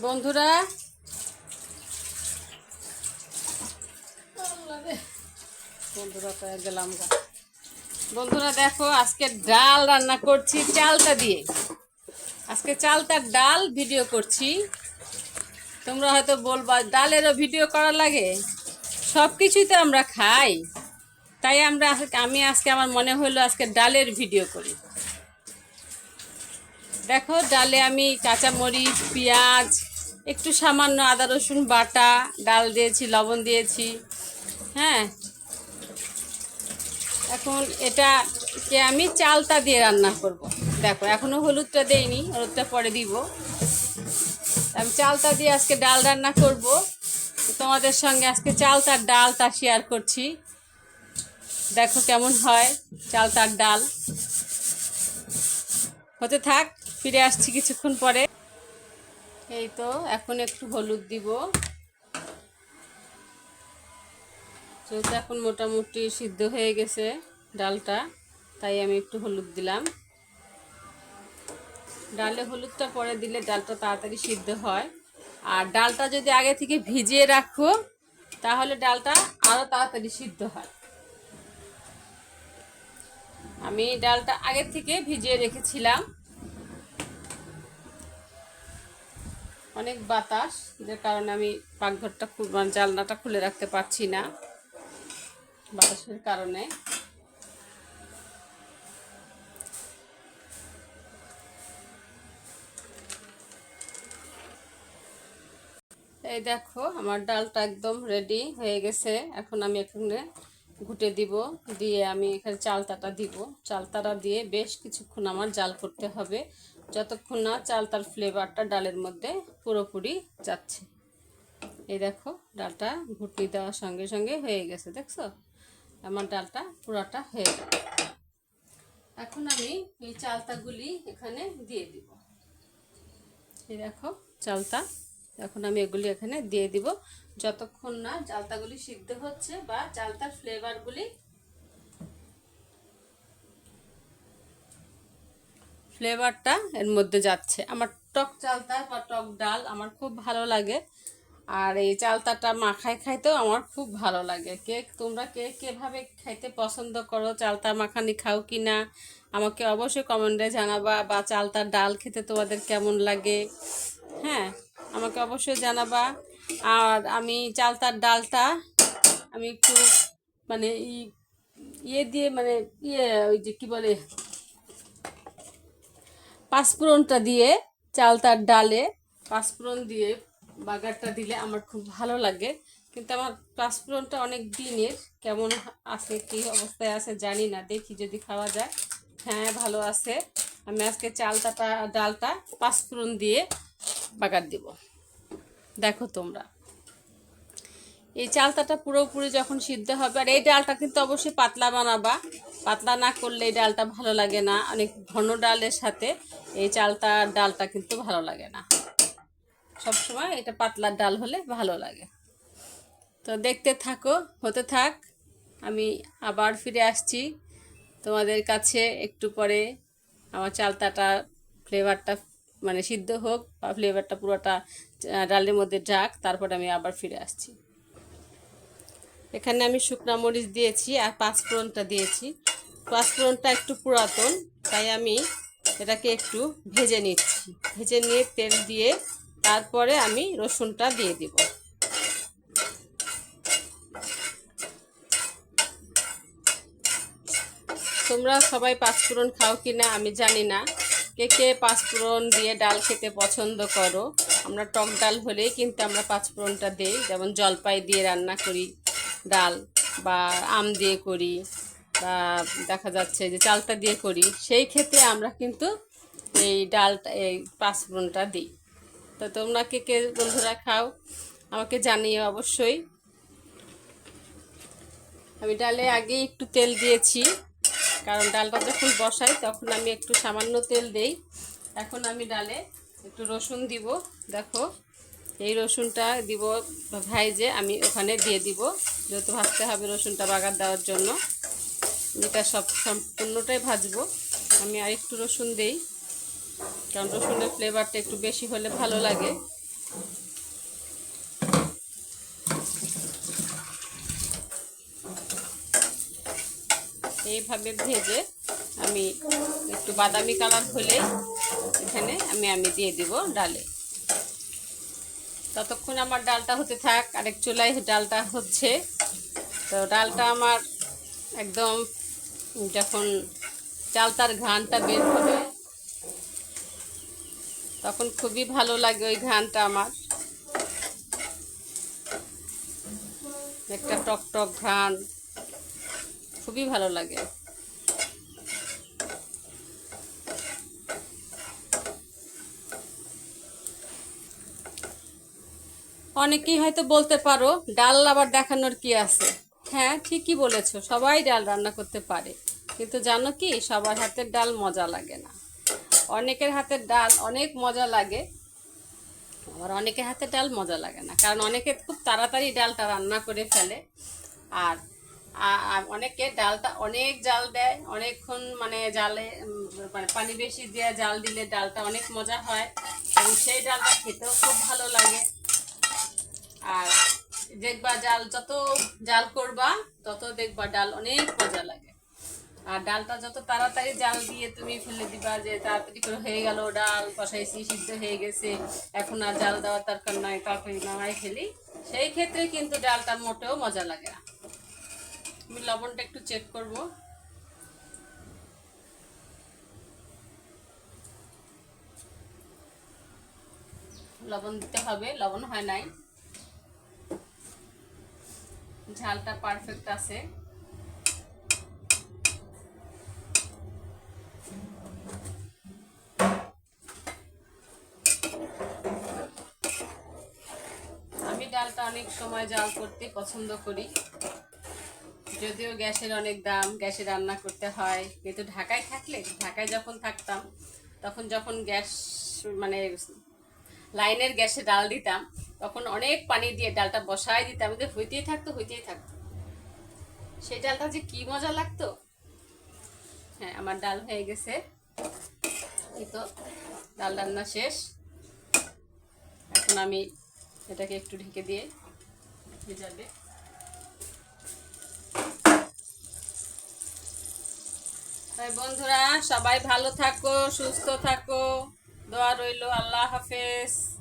বন্ধুরা। বন্ধুরা তো গেলাম। বন্ধুরা দেখো, আজকে ডাল রান্না করছি চালটা দিয়ে। আজকে চালটার ডাল ভিডিও করছি। তোমরা হয়তো বলবা, ডালেরও ভিডিও করা লাগে? সব কিছুই তো আমরা খাই। তাই আমরা আমি আজকে আমার মনে হলো আজকে ডালের ভিডিও করি। দেখো, ডালে আমি কাঁচামরিচ, পেঁয়াজ, একটু সামান্য আদা, রসুন বাটা, ডাল দিয়েছি, লবণ দিয়েছি হ্যাঁ। এখন এটাকে আমি চালটা দিয়ে রান্না করব। দেখো এখনও হলুদটা দেইনি, হলুদটা পরে দিব। আমি চালটা দিয়ে আজকে ডাল রান্না করব। তোমাদের সঙ্গে আজকে চালটার ডালটা শেয়ার করছি। দেখো কেমন হয় চালটার ডাল। হতে থাক। ফিরে আসছি কিছুক্ষণ পরে। এই তো, এখন একটু হলুদ দিব। যেহেতু এখন মোটামুটি সিদ্ধ হয়ে গেছে ডালটা, তাই আমি একটু হলুদ দিলাম। ডালে হলুদটা পরে দিলে ডালটা তাড়াতাড়ি সিদ্ধ হয়। আর ডালটা যদি আগে থেকে ভিজিয়ে রাখো, তাহলে ডালটা আরও তাড়াতাড়ি সিদ্ধ হয়। আমি ডালটা আগে থেকে ভিজিয়ে রেখেছিলাম। অনেক বাতাস যে কারণে আমি পাকঘরটা মানে জানলাটা খুলে রাখতে পারছি না বাতাসের কারণে। এই দেখো, আমার ডালটা একদম রেডি হয়ে গেছে। এখন আমি এখানে ঘুটে দিব, দিয়ে আমি এখানে চালতাটা দিব। চালতাটা দিয়ে বেশ কিছুক্ষণ আমার জাল করতে হবে। যতক্ষণ না চালতার ফ্লেভারটা ডালের মধ্যে পুরোপুরি যাচ্ছে। এই দেখো, ডালটা ঘুটনি দেওয়ার সঙ্গে সঙ্গে হয়ে গেছে, দেখছ? আমার ডালটা পুরাটা হয়ে গেল। এখন আমি এই চালতাগুলি এখানে দিয়ে দিব। এই দেখো, চালতা। এখন আমি এগুলি এখানে দিয়ে দিব। যতক্ষণ না চালতাগুলি সিদ্ধ হচ্ছে বা চালতার ফ্লেভারগুলি ফ্লেভারটা এর মধ্যে যাচ্ছে। আমার টক চালতা বা টক ডাল আমার খুব ভালো লাগে। আর এই চালতাটা মাখায় খাইতেও আমার খুব ভালো লাগে। কে, তোমরা কে কেভাবে খাইতে পছন্দ করো? চালতা মাখানি খাও কি না? আমাকে অবশ্যই কমেন্টে জানাবা। বা চালতার ডাল খেতে তোমাদের কেমন লাগে? হ্যাঁ আমাকে অবশ্যই জানাবা। আর আমি চালতার ডালটা আমি একটু মানে ইয়ে দিয়ে মানে ইয়ে ওই যে কী বলে পাঁচফোড়নটা দিয়ে চালতার ডালে, পাঁচফোড়ন দিয়ে বাগারটা দিলে আমার খুব ভালো লাগে। কিন্তু আমার পাঁচফোড়নটা অনেক দিনের কেমন আছে, কি অবস্থায় আছে জানি না, দেখি যদি খাওয়া যায়। হ্যাঁ ভালো আছে। আমি আজকে চালতাটা ডালটা পাঁচফোড়ন দিয়ে বাগার দিব। দেখো তোমরা। এই চালতাটা পুরোপুরি যখন সিদ্ধ হবে, আর এই ডালটা কিন্তু অবশ্যই পাতলা বানাবা। পাতলা না করলে এই ডালটা ভালো লাগে না, অনেক ঘন ডালের সাথে এই চালতা ডালটা কিন্তু ভালো লাগে না। সবসময় এটা পাতলা ডাল হলে ভালো লাগে। তো দেখতে থাকো, হতে থাক, আমি আবার ফিরে আসছি তোমাদের কাছে একটু পরে। আমার চালতাটা ফ্লেভারটা মানে সিদ্ধ হোক বা ফ্লেভারটা পুরোটা ডালের মধ্যে যাক, তারপর আমি আবার ফিরে আসছি। এখানে আমি শুকনা মরিচ দিয়েছি আর পাঁচফোড়নটা দিয়েছি। পাঁচফোড়নটা একটু পুরাতন, তাই আমি এটাকে একটু ভেজে নিচ্ছি। ভেজে নিয়ে তেল দিয়ে তারপরে আমি রসুনটা দিয়ে দিব। তোমরা সবাই পাঁচফোড়ন খাও কি না আমি জানি না। কে কে পাঁচফোড়ন দিয়ে ডাল খেতে পছন্দ করো? আমরা টক ডাল হলেই কিন্তু আমরা পাঁচফোড়নটা দিই, যেমন জলপাই দিয়ে রান্না করি। ডাল বা আম দিয়ে করি বা দেখা যাচ্ছে যে চালটা দিয়ে করি, সেই ক্ষেত্রে আমরা কিন্তু এই ডালটা, এই পাঁচফোড়নটা দিই। তো তোমরা কে কে বন্ধুরা খাও, আমাকে জানিয়ে অবশ্যই। আমি ডালে আগে একটু তেল দিয়েছি, কারণ ডালটা যখন বসাই তখন আমি একটু সামান্য তেল দেই। এখন আমি ডালে একটু রসুন দিব, দেখো। এই রসুনটা দিব ভাইজে, আমি ওখানে দিয়ে দিব। যেহেতু ভাজতে হবে রসুনটা বাগার দেওয়ার জন্য। এটা সব সম্পূর্ণটাই ভাজবো। আমি আর একটু রসুন দিই, কারণ রসুনের ফ্লেভারটা একটু বেশি হলে ভালো লাগে। এইভাবে ভেজে আমি একটু বাদামি কালার হলে এখানে আমি আমি দিয়ে দিব ডালে। ততক্ষণ আমার ডালটা হতে থাক, আরেক চুলায় ডালটা হচ্ছে। তো ডালটা আমার একদম যখন চালতার ঘ্রাণটা বের হবে, তখন খুবই ভালো লাগে ওই ঘ্রাণটা আমার। একটা টক টক ঘ্রাণ, খুবই ভালো লাগে। অনেকেই হয়তো বলতে পারো, ডাল আবার দেখানোর কি আছে? হ্যাঁ ঠিকই বলেছ, সবাই ডাল রান্না করতে পারে। কিন্তু জানো কি, সবার হাতের ডাল মজা লাগে না। অনেকের হাতের ডাল অনেক মজা লাগে, আবার অনেকের হাতের ডাল মজা লাগে না। কারণ অনেকে খুব তাড়াতাড়ি ডালটা রান্না করে ফেলে, আর অনেকে ডালটা অনেক জাল দেয়, অনেকক্ষণ মানে জালে মানে পানি বেশি দিয়ে জাল দিলে ডালটা অনেক মজা হয়, এবং সেই ডালটা খেতেও খুব ভালো লাগে। আর দেখবা জাল, যত জাল করবা, তত দেখবা ডাল অনেক মজা লাগে। আর ডালটা যত তাড়াতাড়ি জাল দিয়ে তুমি ফেলে দিবা যে তাড়াতাড়ি করে হয়ে গেল, ডাল কষাইছি, সিদ্ধ হয়ে গেছে, এখন আর জাল দেওয়ার দরকার নাই তাড়াতাড়ি নামাই ফেলি। সেই ক্ষেত্রে কিন্তু ডালটা মোটেও মজা লাগে না। আমি লবণটা একটু চেক করব। লবণ দিতে হবে, লবণ হয় নাই। ঝালটা পারফেক্ট আছে। আমি ডালটা অনেক সময় জাল করতে পছন্দ করি। যদিও গ্যাসের অনেক দাম, গ্যাসে রান্না করতে হয়। কিন্তু ঢাকায় থাকলে, ঢাকায় যখন থাকতাম, তখন যখন গ্যাস মানে লাইনের গ্যাসে ডাল দিতাম তখন অনেক পানি দিয়ে ডালটা বসাই দিতাম যে হইতেই থাকতো হইতেই থাকতো। সেই ডালটা যে কি মজা লাগতো? হ্যাঁ আমার ডাল হয়ে গেছে। এই তো, ডাল রান্না শেষ। এখন আমি এটাকে একটু ঢেকে দিয়ে ভেজাবে তাই বন্ধুরা, সবাই ভালো থাকো, সুস্থ থাকো। দোয়া রইল, আল্লাহ হাফেজ।